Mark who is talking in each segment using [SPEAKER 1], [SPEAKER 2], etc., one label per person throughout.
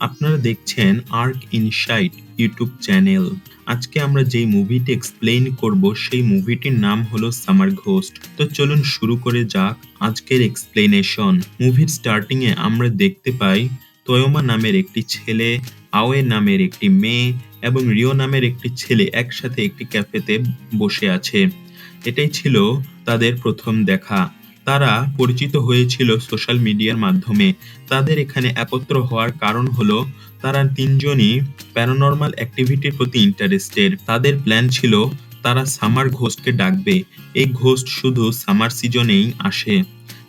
[SPEAKER 1] আপনারা দেখছেন arc insight YouTube channel আজকে আমরা যেই মুভিটি এক্সপ্লেইন করব, সেই মুভিটির নাম হলো সামার ঘোস্ট তো চলুন শুরু করে যাক আজকের এক্সপ্লেনেশন মুভির স্টার্টিং এ আমরা দেখতে পাই তয়োমা নামের একটি ছেলে আওয়ে নামের একটি মেয়ে এবং রিও নামের একটি ছেলে একসাথে একটি ক্যাফেতে বসে আছে। এটাই ছিল তাদের প্রথম দেখা। তারা পরিচিত হয়েছিল সোশ্যাল মিডিয়ার মাধ্যমে। তাদের এখানে একত্র হওয়ার কারণ হলো, তারা তিনজনই প্যারানর্মাল অ্যাক্টিভিটির প্রতি ইন্টারেস্টেড। তাদের প্ল্যান ছিল, তারা সামার ঘোস্টকে ডাকবে। এই ঘোস্ট শুধু সামার সিজনেই আসে।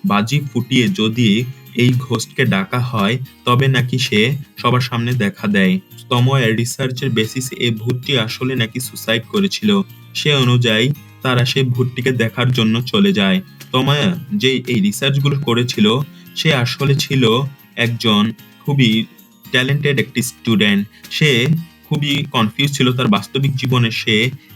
[SPEAKER 1] বাজি ফুটিয়ে যদি এই ঘোস্টকে ডাকা হয়, তবে নাকি সে সবার সামনে দেখা দেয়। তময়ের রিসার্চের বেসিসে এই ভূতটি আসলে নাকি সুসাইড করেছিল। সে অনুযায়ী তারা সেই ভূতটিকে দেখার জন্য চলে যায়। তময়া যে এই রিসার্চগুলো করেছিল, সে আসলে ছিল একজন খুবই ট্যালেন্টেড একটি স্টুডেন্ট সে খুবই কনফিউজ ছিল তার বাস্তবিক জীবনে সে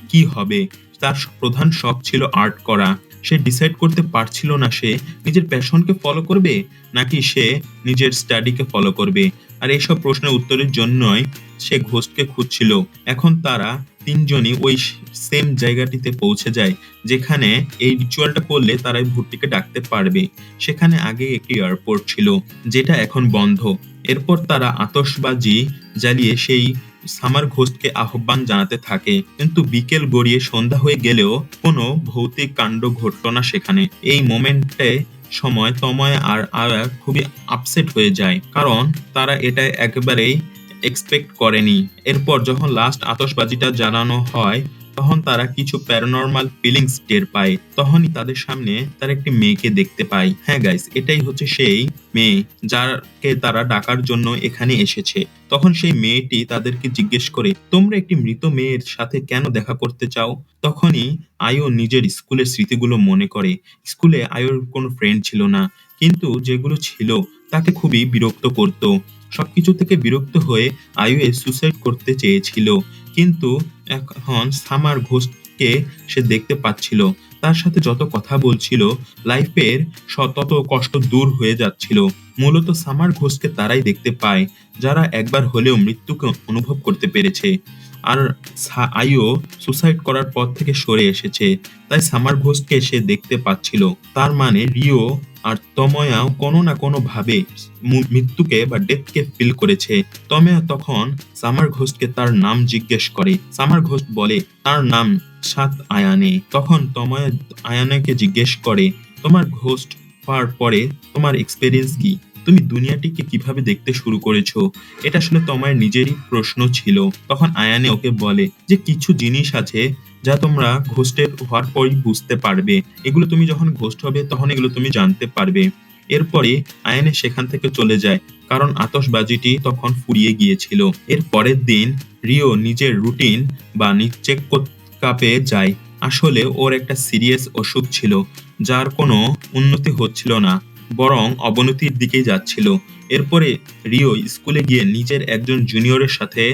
[SPEAKER 1] কি হবে। তার প্রধান শখ ছিল আর্ট করা। সে ডিসাইড করতে পারছিল না সে নিজের প্যাশনকে ফলো করবে, নাকি সে নিজের স্টাডিকে ফলো করবে। আর এইসব প্রশ্নের উত্তরের জন্যই সে ঘোষকে খুঁজছিল। এখন তারা তিনজনই ওই সেম জায়গাটিতে পৌঁছে যায়, যেখানে এই রিচুয়ালটা করলে তারা এই ভূতটিকে ডাকতে পারবে। সেখানে আগে একটি এয়ারপোর্ট ছিল, যেটা এখন বন্ধ। এরপর তারা আতশবাজি জ্বালিয়ে সেই সামার ঘোষকে আহ্বান জানাতে থাকে। কিন্তু বিকেল গড়িয়ে সন্ধ্যা হয়ে গেলেও কোনো ভৌতিক কাণ্ড ঘটল না সেখানে। এই মোমেন্টে সময়, তময় আর আয়া খুবই আপসেট হয়ে যায়, কারণ তারা এটা একেবারেই এক্সপেক্ট করেনি। এরপর যখন লাস্ট আতশবাজিটা জানানো হয়, তখন তারা কিছু প্যারানর্মাল ফিলিংস টের পায়। তখনই তাদের সামনে তার একটি মেয়েকে দেখতে পায়। হ্যাঁ গাইস এটাই হচ্ছে সেই মেয়ে যারকে তারা ডাকার জন্য এখানে এসেছে। তখন সেই মেয়েটি তাদেরকে জিজ্ঞেস করে, তোমরা একটি মৃত মেয়ের সাথে কেন দেখা করতে চাও? তখনই আয়ো নিজের স্কুলের স্মৃতিগুলো মনে করে। স্কুলে আয়োর কোনো ফ্রেন্ড ছিল না, কিন্তু যেগুলো ছিল তাকে খুবই বিরক্ত করত। সবকিছু থেকে বিরক্ত হয়ে আয়ুয়ে সুসাইড করতে চেয়েছিল। কিন্তু এখন সামার ঘোষকে সে দেখতে পাচ্ছিল। তার সাথে যত কথা বলছিল লাইফের তত কষ্ট দূর হয়ে যাচ্ছিল। মূলত সামার ঘোষকে তারাই দেখতে পায়, যারা একবার হলেও মৃত্যুকে অনুভব করতে পেরেছে। আর আইও সুসাইড করার পর থেকে সরে এসেছে। তাই সামার ঘোষকে সে দেখতে পাচ্ছিল। তার মানে রিও আর তময়াও কোনো না কোনো ভাবে মৃত্যুকে বা ডেথকে ফিল করেছে। তময়া তখন সামার ঘোষকে তার নাম জিজ্ঞেস করে। সামার ঘোষ বলে, তার নাম সাত আয়ানে তখন তময়া আয়ানাকে জিজ্ঞেস করে, তোমার ঘোস্ট হওয়ার পরে তোমার এক্সপেরিয়েন্স কি? তুমি দুনিয়াটিকে কীভাবে দেখতে শুরু করেছ? এটা আসলে তোমার নিজেরই প্রশ্ন ছিল। তখন আয়ানে ওকে বলে যে কিছু জিনিস আছে যা তোমরা ঘোস্টের হওয়ার পরই বুঝতে পারবে। এগুলো তুমি যখন ঘোস্ট হবে, তখন এগুলো তুমি জানতে পারবে। এরপরে আয়ানে সেখান থেকে চলে যায়, কারণ আতসবাজিটি তখন ফুরিয়ে গিয়েছিল। এর পরের দিন রিও নিজের রুটিন বা চেক কাপে যায়। আসলে ওর একটা সিরিয়াস অসুখ ছিল, যার কোনো উন্নতি হচ্ছিল না। বরং অবনতির দিকেই যাচ্ছিল। এরপরে রিও স্কুলে গিয়ে নিজের একজন জুনিয়রের সাথে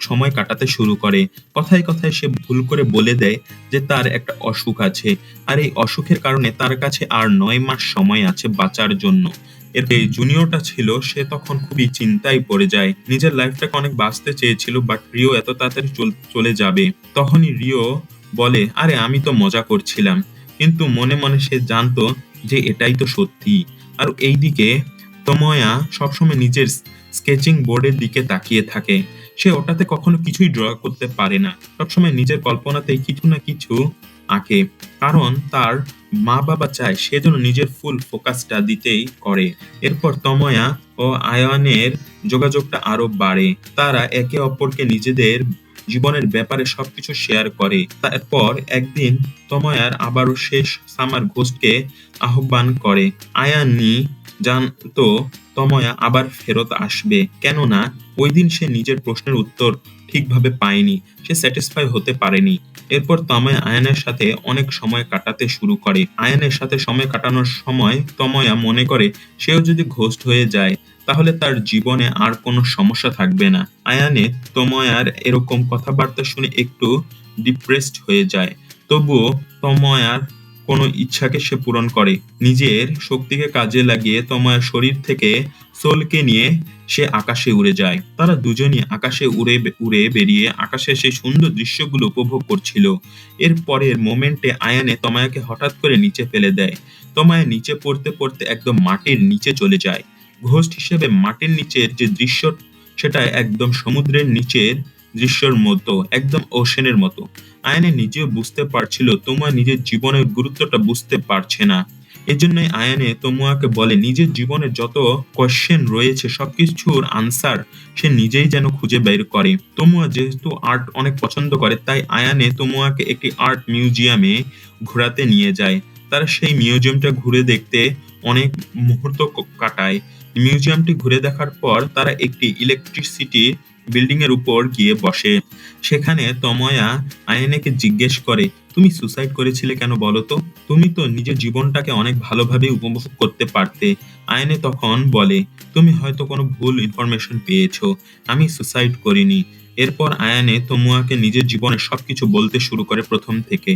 [SPEAKER 1] সময় কাটাতে শুরু করে। কথায় কথায় সে ভুল করে বলে দেয় যে তার একটা অসুখ আছে। আর এই অসুখের কারণে তার কাছে আর নয় মাস সময় আছে বাঁচার জন্য। এর জুনিয়রটা ছিল, সে তখন খুবই চিন্তায় পড়ে যায়। নিজের লাইফটাকে অনেক বাঁচতে চেয়েছিল, বাট রিও এত তাড়াতাড়ি চলে যাবে। তখনই রিও বলে, আরে, আমি তো মজা করছিলাম। কিন্তু মনে মনে সে জানতো যে এটাই তো সত্যি। আর এইদিকে তময়া সবসময় নিজের স্কেচিং বোর্ডের দিকে তাকিয়ে থাকে। সে ওটাতে কখনো কিছুই ড্র করতে পারে না। সবসময় নিজের কল্পনাতেই কিছু না কিছু আঁকে। কারণ তার মা বাবা চায় সে যেন নিজের ফুল ফোকাসটা দিতেই করে। এরপর তময়া ও আয়নের যোগাযোগটা আরও বাড়ে। তারা একে অপরকে নিজেদের জীবনের ব্যাপারে সবকিছু শেয়ার করে। তারপর একদিন তময়ার আবারও শেষ সামার ঘোষকে আহ্বান করে। আয়ানি জানতো তময়া আবার ফেরত আসবে। কেননা ওই দিন সে নিজের প্রশ্নের উত্তর ঠিকভাবে পায়নি। সে স্যাটিসফাই হতে পারেনি। এরপর তময়া আয়নের সাথে অনেক সময় কাটাতে শুরু করে। আয়নের সাথে সময় কাটানোর সময় তময়া মনে করে, সেও যদি ঘোষ্ট হয়ে যায় তাহলে তার জীবনে আর কোনো সমস্যা থাকবে না। আয়ানে তময়ার এরকম কথাবার্তা শুনে একটু ডিপ্রেসড হয়ে যায়। তবুও তময়ার কোনো ইচ্ছাকে সে পূরণ করে। নিজের শক্তিকে কাজে লাগিয়ে তময়ার শরীর থেকে সোলকে নিয়ে সে আকাশে উড়ে যায়। তারা দুজনই আকাশে উড়ে উড়ে বেরিয়ে আকাশে সেই সুন্দর দৃশ্যগুলো উপভোগ করছিল। এর পরের মোমেন্টে আয়ানে তমায়াকে হঠাৎ করে নিচে ফেলে দেয়। তমায়া নিচে পড়তে পড়তে একদম মাটির নিচে চলে যায়। ঘোস্ট হিসেবে মাটির নিচের যে দৃশ্য, সেটা একদম সমুদ্রের নিচের দৃশ্যর মতো, একদম ওশেনের মতো। আয়ানে নিজেও বুঝতে পারছিল তোমার নিজের জীবনের গুরুত্বটা বুঝতে পারছে না। এজন্যই আয়ানে তমুয়াকে বলে, নিজের জীবনে যত কোয়েশ্চেন রয়েছে, সবকিছুর আনসার সে নিজেই যেন খুঁজে বের করে। তমুয়া যেহেতু আর্ট অনেক পছন্দ করে, তাই আয়ানে তমুয়াকে একটি আর্ট মিউজিয়ামে ঘোরাতে নিয়ে যায়। তারা সেই মিউজিয়ামটা ঘুরে দেখতে অনেক মুহূর্ত কাটায়। মিউজিয়ামটি ঘুরে দেখার পর তারা একটি ইলেকট্রিসিটি বিল্ডিং এর উপর গিয়ে বসে। সেখানে তময়া আয়নেকে জিজ্ঞেস করে, তুমি সুসাইড করেছিলে কেন বলো তো? তুমি তো নিজের জীবনটাকে অনেক ভালোভাবে উপভোগ করতে পারতে। আয়নে তখন বলে, তুমি হয়তো কোনো ভুল ইনফরমেশন পেয়েছ। আমি সুসাইড করিনি। এরপর আয়ানে তমুয়াকে নিজের জীবনের সবকিছু বলতে শুরু করে প্রথম থেকে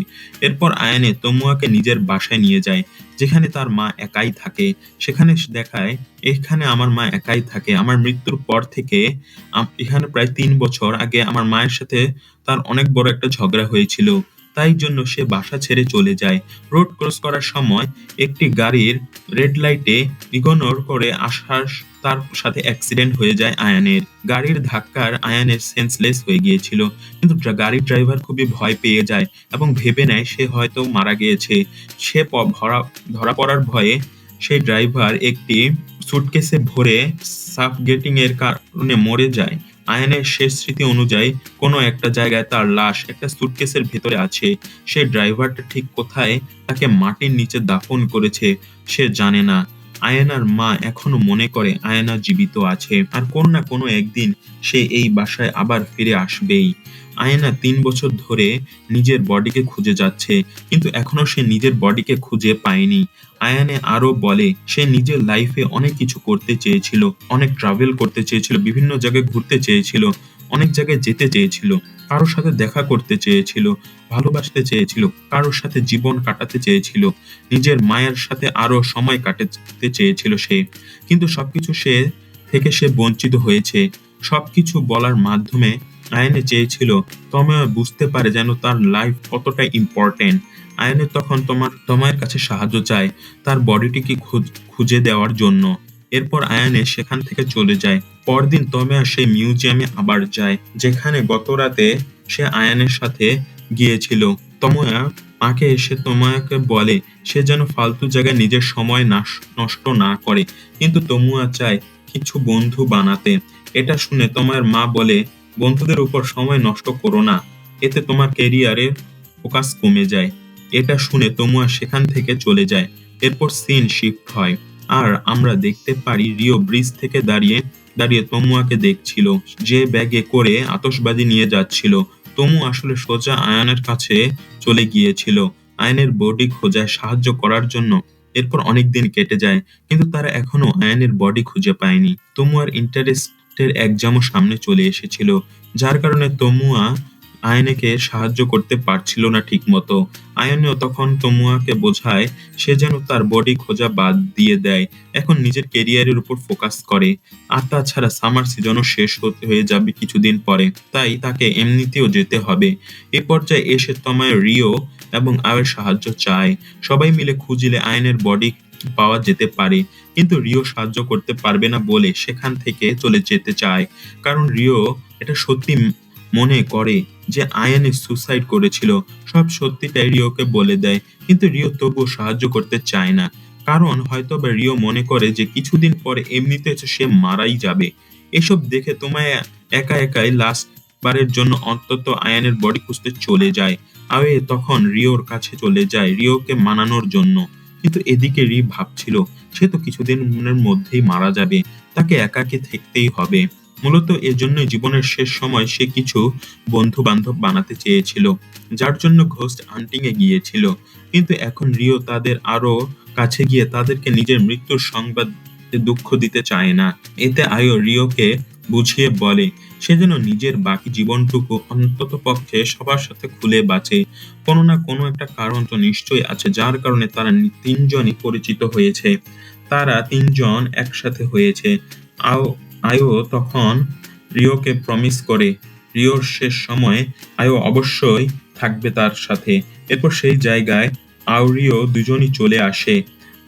[SPEAKER 1] এরপর আয়ানে তমুয়াকে নিজের বাসায় নিয়ে যায়, যেখানে তার মা একাই থাকে। সেখানে দেখায়, এখানে আমার মা একাই থাকে। আমার মৃত্যুর পর থেকে এখানে প্রায় তিন বছর আগে আমার মায়ের সাথে তার অনেক বড় একটা ঝগড়া হয়েছিল। তাই জন্য সে বাসা ছেড়ে চলে যায়। রোড ক্রস করার সময় একটি গাড়ির রেড লাইটে ইগনোর করে আসার তার সাথে অ্যাক্সিডেন্ট হয়ে যায় আয়ানের। গাড়ির ধাক্কার আয়ানের সেন্সলেস হয়ে গিয়েছিল। কিন্তু গাড়ির ড্রাইভার খুবই ভয় পেয়ে যায় এবং ভেবে নেয় সে হয়তো মারা গিয়েছে। সে ধরা ধরা পড়ার ভয়ে সেই ড্রাইভার একটি সুটকেসে ভরে সাফগেটিং এর কারণে মরে যায়। আয়নের শেষ স্মৃতি অনুযায়ী কোনো একটা জায়গায় তার লাশ একটা সুটকেসের ভেতরে আছে। সে ড্রাইভারটা ঠিক কোথায়? তাকে মাটির নিচে দাফন করেছে। সে জানে না। আয়নার মা এখনও মনে করে আয়না জীবিত আছে। আর কোন না কোনো একদিন সে এই বাসায় আবার ফিরে আসবেই। আয়না তিন বছর ধরে নিজের বডিকে খুঁজে যাচ্ছে, কিন্তু এখনও সে নিজের বডিকে খুঁজে পায়নি। আয়ানে আরও বলে, সে নিজের লাইফে অনেক কিছু করতে চেয়েছিল, অনেক ট্রাভেল করতে চেয়েছিল, বিভিন্ন জায়গায় ঘুরতে চেয়েছিল, অনেক জায়গায় যেতে চেয়েছিল। কারোর সাথে দেখা করতে চেয়েছিল, ভালোবাসতে চেয়েছিল, কারোর সাথে জীবন কাটাতে চেয়েছিল, নিজের মায়ের সাথে আরও সময় কাটাতে চেয়েছিল সে। কিন্তু সবকিছু সে থেকে সে বঞ্চিত হয়েছে। সবকিছু বলার মাধ্যমে আয়নে চেয়েছিল, তময় বুঝতে পারে যেন তার লাইফ কতটা ইম্পর্টেন্ট আয়নে তখন তোমার তোমার কাছে সাহায্য চায়, তার বডিটিকে খুঁজে দেওয়ার জন্য। এরপর আয়ানে সেখান থেকে চলে যায়। পরদিন তমেয়া সেই মিউজিয়ামে আবার যায়, যেখানে গত রাতে সে আয়ানের সাথে গিয়েছিল। তময়া মাকে এসে তোমাকে বলে, সে যেন ফালতু জায়গায় নিজের সময় নষ্ট না করে। কিন্তু তমুয়া চায় কিছু বন্ধু বানাতে। এটা শুনে তোমার মা বলে, বন্ধুদের উপর সময় নষ্ট করো না, এতে তোমার কেরিয়ারে ফোকাস কমে যায়। এটা শুনে তমুয়া সেখান থেকে চলে যায়। এরপর সিন শিফট হয়। আর আমরা দেখতে পারি রিও ব্রিজ থেকে দাঁড়িয়ে দাঁড়িয়ে তমুয়াকে দেখছিল, যে ব্যাগে করে আতসবাজি নিয়ে যাচ্ছিল। তমু আসলে সোজা আয়নের কাছে চলে গিয়েছিল। আয়নের বডি খোঁজায় সাহায্য করার জন্য। এরপর অনেক দিন কেটে যায়, কিন্তু তারা এখনও আয়নের বডি খুঁজে পায়নি। তমুয়ার ইন্টারেস্টের এক্সামও সামনে চলে এসেছিল, যার কারণে তমুয়া আয়নেকে সাহায্য করতে পারছিল না ঠিক মতো আয়নেও তখন তমুয়াকে বোঝায়, সে যেন তার বডি খোঁজা বাদ দিয়ে দেয়, এখন নিজের কেরিয়ারের উপর ফোকাস করে। আর তাছাড়া সামার সিজনও শেষ হতে হয়ে যাবে কিছুদিন পরে, তাই তাকে এমনিতেও যেতে হবে। এ পর্যায়ে এসে তমায় রিও এবং আয়ের সাহায্য চায়। সবাই মিলে খুঁজলে আয়নের বডি পাওয়া যেতে পারে, কিন্তু রিও সাহায্য করতে পারবে না বলে সেখান থেকে চলে যেতে চায়। কারণ রিও এটা সত্যি মনে করে যে আয়ানে সুসাইড করেছিল, সব সত্যিটাই রিওকে বলে দেয়। কিন্তু রিও তবুও সাহায্য করতে চায় না। কারণ হয়তো বা রিও মনে করে যে কিছুদিন পরে এমনিতে সে মারাই যাবে। এসব দেখে তোমায় একা একাই লাস্ট বারের জন্য অন্তত আয়ানের বডি খুঁজতে চলে যায়। আওয়ে তখন রিওর কাছে চলে যায় রিওকে মানানোর জন্য। কিন্তু এদিকে রি ভাবছিল, সে তো কিছুদিনের মধ্যেই মারা যাবে, তাকে একাকে থাকতেই হবে। মূলত এজন্যই জীবনের শেষ সময় সে কিছু বন্ধু বান্ধব বানাতে চেয়েছিল, যার জন্য ঘোস্ট হান্টিং এ গিয়েছিল। কিন্তু এখন রিও তাদের আরও কাছে গিয়ে তাদেরকে নিজের মৃত্যুর সংবাদ দুঃখ দিতে চায় না। এতে আয়ো রিওকে বুঝিয়ে বলে, সে যেন নিজের বাকি জীবনটুকু অন্তত পক্ষে সবার সাথে খুলে বাঁচে। কোনো না কোনো একটা কারণ তো নিশ্চয়ই আছে, যার কারণে তারা তিনজনই পরিচিত হয়েছে। তারা তিনজন একসাথে হয়েছে। আও আয়ো তখন রিওকে প্রমিস করে। রিওর শেষ সময়ে আয়ো অবশ্যই থাকবে তার সাথে। এরপর সেই জায়গায় আউরিও দুজনই চলে আসে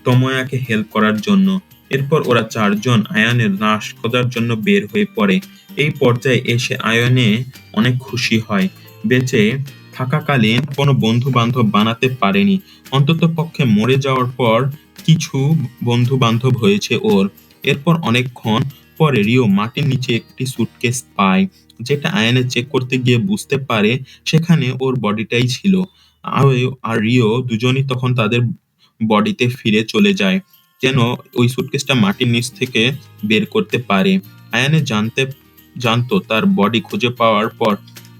[SPEAKER 1] তময়াকে হেল্প করার জন্য। এরপর ওরা চারজন আয়ানের লাশ খোঁজার জন্য বের হয়ে পড়ে। এই পর্যায়ে এসে আয়নে অনেক খুশি হয়। বেঁচে থাকাকালীন কোনো বন্ধু বান্ধব বানাতে পারেনি। অন্তত পক্ষে মরে যাওয়ার পর কিছু বন্ধু বান্ধব হয়েছে ওর। এরপর অনেকক্ষণ পরে রিও মাটির নিচে একটি সুটকেস পায়, যেটা আয়নে চেক করতে গিয়ে বুঝতে পারে সেখানে ওর বডিটাই ছিল। আর রিও দুজনই তখন তাদের বডিতে ফিরে চলে যায়, যেন ওই সুটকেসটা মাটির নিচ থেকে বের করতে পারে। আয়ানে জানতে জানতো তার বডি খুঁজে পাওয়ার পর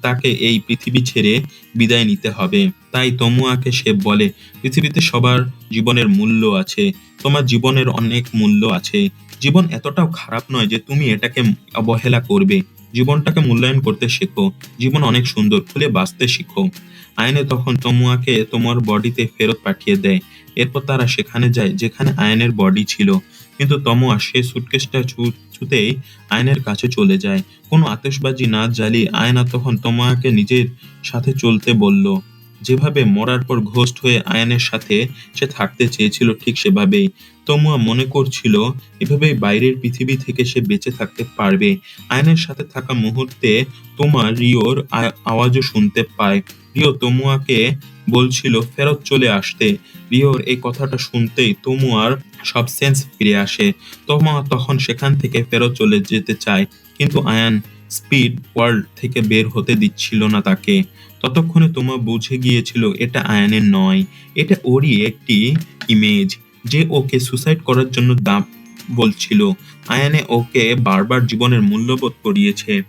[SPEAKER 1] তাকে এই পৃথিবী ছেড়ে বিদায় নিতে হবে। তাই তমুয়াকে সে বলে, পৃথিবীতে সবার জীবনের মূল্য আছে, তোমার জীবনের অনেক মূল্য আছে। জীবন এতটাও খারাপ নয় যে তুমি এটাকে অবহেলা করবে। জীবনটাকে মূল্যায়ন করতে শেখো। জীবন অনেক সুন্দর, খুলে বাঁচতে শিখো। আয়নে তখন তমুয়াকে তোমার বডিতে ফেরত পাঠিয়ে দেয়। এরপর তারা সেখানে যায়, যেখানে আয়নের বডি ছিল। কিন্তু তমুয়া সে সুটকেসটা ছুতেই আয়নের কাছে চলে যায়। কোনো আতশবাজি না জ্বালিয়ে আয়না তখন তমুয়াকে নিজের সাথে চলতে বলল। যেভাবে মরার পর ঘোস্ট হয়ে আয়নের সাথে সে থাকতে চেয়েছিল ঠিক সেভাবেই। তমুয়া মনে করছিল, এভাবেই বাইরের পৃথিবী থেকে সে বেঁচে থাকতে পারবে। আয়নের সাথে থাকা মুহূর্তে তোমার রিওর আওয়াজও শুনতে পায়। রিও তমুয়াকে বলছিল, ফেরত চলে আসতে। রিওর এই কথাটা শুনতেই তমুয়ার সব সেন্স ফিরে আসে। তমুয়া তখন সেখান থেকে ফেরত চলে যেতে চায়, কিন্তু আয়ান স্পিড ওয়ার্ল্ড থেকে বের হতে দিচ্ছিল না তাকে। ততক্ষণে তোমা বুঝে গিয়েছিল, এটা আয়ানের নয়, এটা ওরই একটি ইমেজ। যে ওকে সুসাইড করার জন্য দাম বলছিল। আয়ানে ওকে বারবার জীবনের মূল্যবোধ করিয়েছে।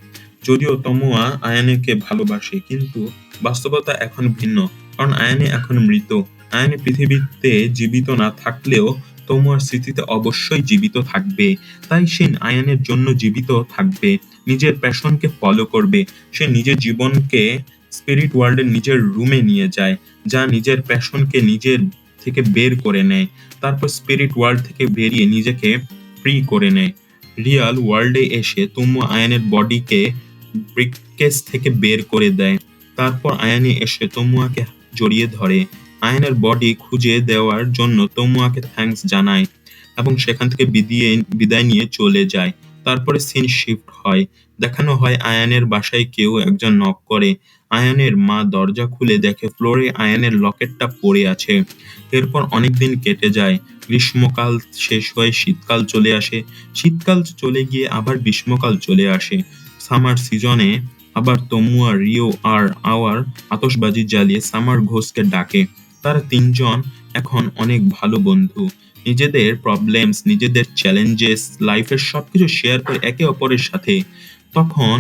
[SPEAKER 1] যদিও তমুয়া আয়ানেকে ভালোবাসে, কিন্তু বাস্তবতা এখন ভিন্ন, কারণ আয়ানে এখন মৃত। আয়ানে পৃথিবীতে জীবিত না থাকলেও তমুয়ার স্মৃতিতে অবশ্যই জীবিত থাকবে। তাই সে আয়ানের জন্য জীবিত থাকবে, নিজের প্যাশনকে ফলো করবে। সে নিজের জীবনকে স্পিরিট ওয়ার্ল্ডের নিজের রুমে নিয়ে যায়, যা নিজের প্যাশনকে নিজের থেকে বের করে নেয়। তারপর স্পিরিট ওয়ার্ল্ড থেকে বেরিয়ে নিজেকে ফ্রি করে নেয়। রিয়াল ওয়ার্ল্ডে এসে তুমু আয়ানের বডিকে ব্রিককেস থেকে বের করে দেয়। তারপর আয়ানি এসে তমুয়াকে জড়িয়ে ধরে। আয়নের বডি খুঁজে দেওয়ার জন্য তমুয়াকে থ্যাঙ্কস জানায় এবং সেখান থেকে বিদিয়ে, বিদায় নিয়ে চলে যায়। তারপরে সিন শিফট হয়। দেখানো হয় আয়ানের বাসায় কেউ একজন নক করে। আয়ানের মা দরজা খুলে দেখে ফ্লোরে আয়ানের লকেটটা পড়ে আছে। এরপর অনেকদিন কেটে যায়। গ্রীষ্মকাল শেষ হয়ে শীতকাল চলে আসে। শীতকাল চলে গিয়ে আবার গ্রীষ্মকাল চলে আসে। সামার সিজনে আবার তমুয়া, রিও আর আওয়ার আতশবাজি জ্বালিয়ে সামার ঘোষকে ডাকে। তারা তিনজন এখন অনেক ভালো বন্ধু। নিজেদের প্রবলেমস নিজেদের চ্যালেঞ্জেস লাইফের সবকিছু শেয়ার করে একে অপরের সাথে। তখন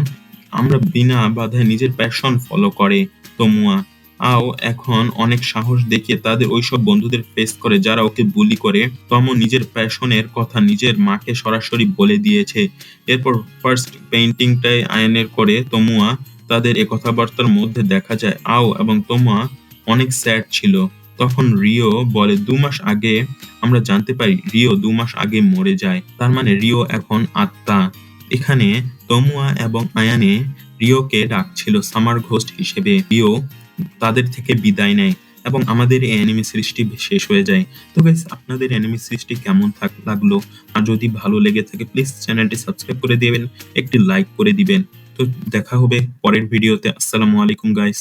[SPEAKER 1] আমরা বিনা বাধায় নিজের প্যাশন ফলো করে। তমুয়া, আও এখন অনেক সাহস দেখিয়ে তাদের ওইসব বন্ধুদের ফেস করে যারা ওকে বুলি করে। তম নিজের প্যাশনের কথা নিজের মাকে সরাসরি বলে দিয়েছে। এরপর ফার্স্ট পেইন্টিংটাই আয়নের করে তমুয়া তাদের এ কথাবার্তার মধ্যে দেখা যায়। আও এবং তমুয়া অনেক স্যাড ছিল। তখন রিও বলে, দু মাস আগে আমরা জানতে পারি, রিও দু মাস আগে মরে যায়। তার মানে রিও এখন আত্মা। এখানে তমুয়া এবং আয়ানে রিওকে ডাকছিল সামার ঘোস্ট হিসেবে। রিও তাদের থেকে বিদায় নেয় এবং আমাদের এই অ্যানিমি সিরিজটি শেষ হয়ে যায়। তো গাইস আপনাদের অ্যানিমে সিরিজটি কেমন থাক, লাগল? আর যদি ভালো লেগে থাকে প্লিজ চ্যানেলটি সাবস্ক্রাইব করে দেবেন, একটি লাইক করে দিবেন। তো দেখা হবে পরের ভিডিওতে আসসালামু আলাইকুম গাইস